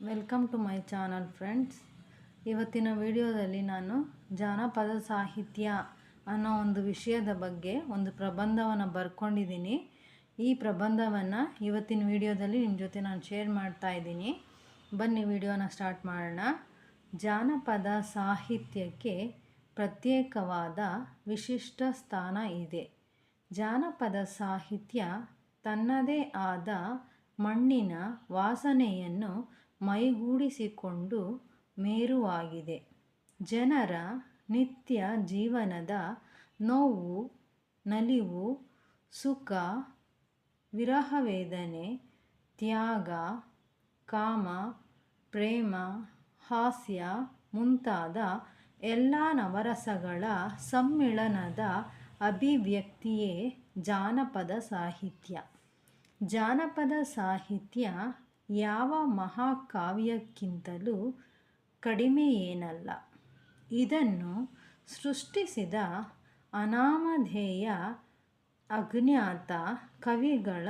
Welcome to my channel friends ಇವತ್ತಿನ ವಿಡಿಯೋದಲ್ಲಿ ನಾನು ಜಾನಪದ ಸಾಹಿತ್ಯ ಅನ್ನೋ ಒಂದು ವಿಷಯದ ಬಗ್ಗೆ ಒಂದು ಪ್ರಬಂಧವನ್ನು ಬರ್ಕೊಂಡಿದ್ದೀನಿ. ಈ ಪ್ರಬಂಧವನ್ನು ಇವತ್ತಿನ ವಿಡಿಯೋದಲ್ಲಿ ನಿಮ್ಮ ಜೊತೆ ನಾನು ಶೇರ್ ಮಾಡ್ತಾ ಇದ್ದೀನಿ. ಬನ್ನಿ ವಿಡಿಯೋನ ಸ್ಟಾರ್ಟ್ ಮಾಡೋಣ. ಜಾನಪದ ಸಾಹಿತ್ಯಕ್ಕೆ ಪ್ರತ್ಯೇಕವಾದ ವಿಶಿಷ್ಟ ಸ್ಥಾನ ಇದೆ. ಜಾನಪದ ಸಾಹಿತ್ಯ ತನ್ನದೇ ಆದ ಮಣ್ಣಿನ ವಾಸನೆಯನ್ನು ಮೈಗೂಡಿಸಿಕೊಂಡು ಮೇರುವಾಗಿದೆ. ಜನರ ನಿತ್ಯ ಜೀವನದ ನೋವು, ನಲಿವು, ಸುಖ, ವಿರಹವೇದನೆ, ತ್ಯಾಗ, ಕಾಮ, ಪ್ರೇಮ, ಹಾಸ್ಯ ಮುಂತಾದ ಎಲ್ಲ ನವರಸಗಳ ಸಮ್ಮಿಳನದ ಅಭಿವ್ಯಕ್ತಿಯೇ ಜಾನಪದ ಸಾಹಿತ್ಯ. ಜಾನಪದ ಸಾಹಿತ್ಯ ಯಾವ ಮಹಾಕಾವ್ಯಕ್ಕಿಂತಲೂ ಕಡಿಮೆಯೇನಲ್ಲ. ಇದನ್ನು ಸೃಷ್ಟಿಸಿದ ಅನಾಮಧೇಯ ಅಜ್ಞಾತ ಕವಿಗಳ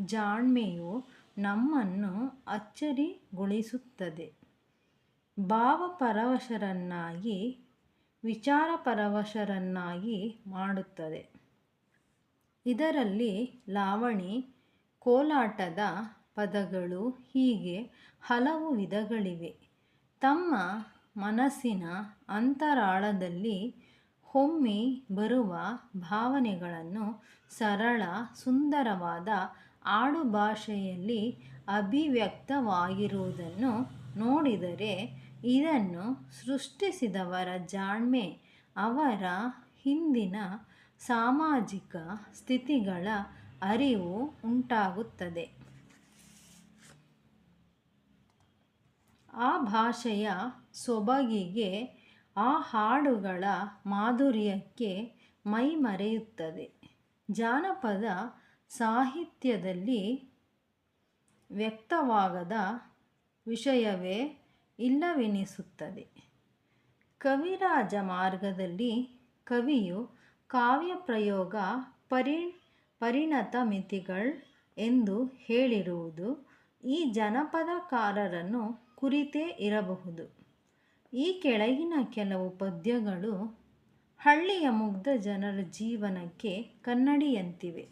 ಜಾಣ್ಮೆಯು ನಮ್ಮನ್ನು ಅಚ್ಚರಿಗೊಳಿಸುತ್ತದೆ. ಭಾವಪರವಶರನ್ನಾಗಿ, ವಿಚಾರಪರವಶರನ್ನಾಗಿ ಮಾಡುತ್ತದೆ. ಇದರಲ್ಲಿ ಲಾವಣಿ ಕೋಲಾಟದ ಪದಗಳು ಹೀಗೆ ಹಲವು ವಿಧಗಳಿವೆ. ತಮ್ಮ ಮನಸ್ಸಿನ ಅಂತರಾಳದಲ್ಲಿ ಹೊಮ್ಮಿ ಬರುವ ಭಾವನೆಗಳನ್ನು ಸರಳ, ಸುಂದರವಾದ ಆಡುಭಾಷೆಯಲ್ಲಿ ಅಭಿವ್ಯಕ್ತವಾಗಿರುವುದನ್ನು ನೋಡಿದರೆ ಇದನ್ನು ಸೃಷ್ಟಿಸಿದವರ ಜಾಣ್ಮೆ, ಅವರ ಹಿಂದಿನ ಸಾಮಾಜಿಕ ಸ್ಥಿತಿಗಳ ಅರಿವು ಉಂಟಾಗುತ್ತದೆ. ಆ ಭಾಷೆಯ ಸೊಬಗಿಗೆ ಆ ಹಾಡುಗಳ ಮಾಧುರ್ಯಕ್ಕೆ ಮೈ ಮರೆಯುತ್ತದೆ ಜಾನಪದ ಸಾಹಿತ್ಯದಲ್ಲಿ ವ್ಯಕ್ತವಾಗದ ವಿಷಯವೇ ಇಲ್ಲವೆನಿಸುತ್ತದೆ. ಕವಿರಾಜ ಮಾರ್ಗದಲ್ಲಿ ಕವಿಯು ಕಾವ್ಯ ಪ್ರಯೋಗ ಪರಿ ಪರಿಣತ ಮಿತಿಗಳು ಎಂದು ಹೇಳಿರುವುದು ಈ ಜನಪದಕಾರರನ್ನು ಕುರಿತೇ ಇರಬಹುದು. ಈ ಕೆಳಗಿನ ಕೆಲವು ಪದ್ಯಗಳು ಹಳ್ಳಿಯ ಮುಗ್ಧ ಜನರ ಜೀವನಕ್ಕೆ ಕನ್ನಡಿಯಂತಿವೆ.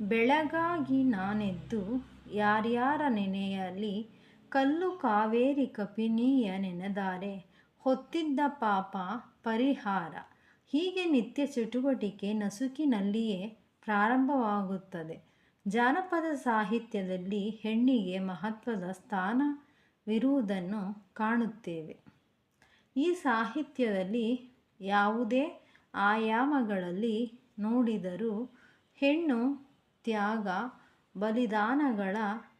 ಬೆಳಗಾಗಿ ನಾನೆದ್ದು ಯಾರ್ಯಾರ ನೆನೆಯಲ್ಲಿ ಕಲ್ಲು ಕಾವೇರಿ ಕಪಿನೀಯ ನೆನೆದಾರೆ, ಹೊತ್ತಿದ್ದ ಪಾಪ ಪರಿಹಾರ. ಹೀಗೆ ನಿತ್ಯ ಚಟುವಟಿಕೆ ನಸುಕಿನಲ್ಲಿಯೇ ಪ್ರಾರಂಭವಾಗುತ್ತದೆ. ಜಾನಪದ ಸಾಹಿತ್ಯದಲ್ಲಿ ಹೆಣ್ಣಿಗೆ ಮಹತ್ವದ ಸ್ಥಾನವಿರುವುದನ್ನು ಕಾಣುತ್ತೇವೆ. ಈ ಸಾಹಿತ್ಯದಲ್ಲಿ ಯಾವುದೇ ಆಯಾಮಗಳಲ್ಲಿ ನೋಡಿದರೂ ಹೆಣ್ಣು ತ್ಯಾಗ ಬಲಿದಾನಗಳ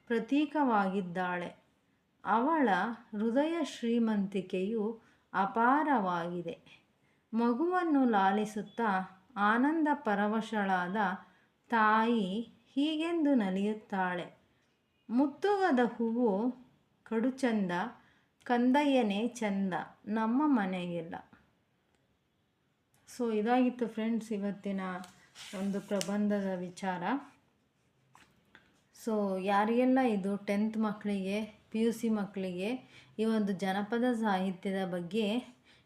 ಪ್ರತೀಕವಾಗಿದ್ದಾಳೆ. ಅವಳ ಹೃದಯ ಶ್ರೀಮಂತಿಕೆಯು ಅಪಾರವಾಗಿದೆ. ಮಗುವನ್ನು ಲಾಲಿಸುತ್ತಾ ಆನಂದ ಪರವಶಳಾದ ತಾಯಿ ಹೀಗೆಂದು ನಲಿಯುತ್ತಾಳೆ. ಮುತ್ತುಗದ ಹೂವು ಕಡು ಚಂದ ಕಂದಯ್ಯನೇ ಚಂದ, ನಮ್ಮ ಮನೆಗೆಲ್ಲ. ಸೊ ಇದಾಗಿತ್ತು ಫ್ರೆಂಡ್ಸ್ ಇವತ್ತಿನ ಒಂದು ಪ್ರಬಂಧದ ವಿಚಾರ. ಸೊ ಯಾರಿಗೆಲ್ಲ ಇದು ಟೆಂತ್ ಮಕ್ಕಳಿಗೆ ಪಿ ಯು ಸಿ ಮಕ್ಕಳಿಗೆ ಈ ಒಂದು ಜನಪದ ಸಾಹಿತ್ಯದ ಬಗ್ಗೆ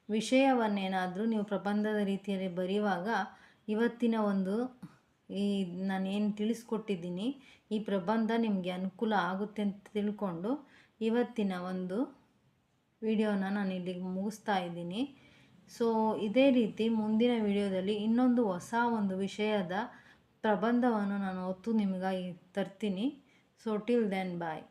ವಿಷಯವನ್ನೇನಾದರೂ ನೀವು ಪ್ರಬಂಧದ ರೀತಿಯಲ್ಲಿ ಬರೆಯುವಾಗ ಇವತ್ತಿನ ಒಂದು ಈ ನಾನೇನು ತಿಳಿಸ್ಕೊಟ್ಟಿದ್ದೀನಿ, ಈ ಪ್ರಬಂಧ ನಿಮಗೆ ಅನುಕೂಲ ಆಗುತ್ತೆ ಅಂತ ತಿಳ್ಕೊಂಡು ಇವತ್ತಿನ ಒಂದು ವಿಡಿಯೋನ ನಾನು ಇಲ್ಲಿಗೆ ಮುಗಿಸ್ತಾ ಇದ್ದೀನಿ. ಸೊ ಇದೇ ರೀತಿ ಮುಂದಿನ ವಿಡಿಯೋದಲ್ಲಿ ಇನ್ನೊಂದು ಹೊಸ ಒಂದು ವಿಷಯದ ಪ್ರಬಂಧವನ್ನು ನಾನು ಹೊತ್ತು ನಿಮಗಾಗಿ ತರ್ತೀನಿ. So till then bye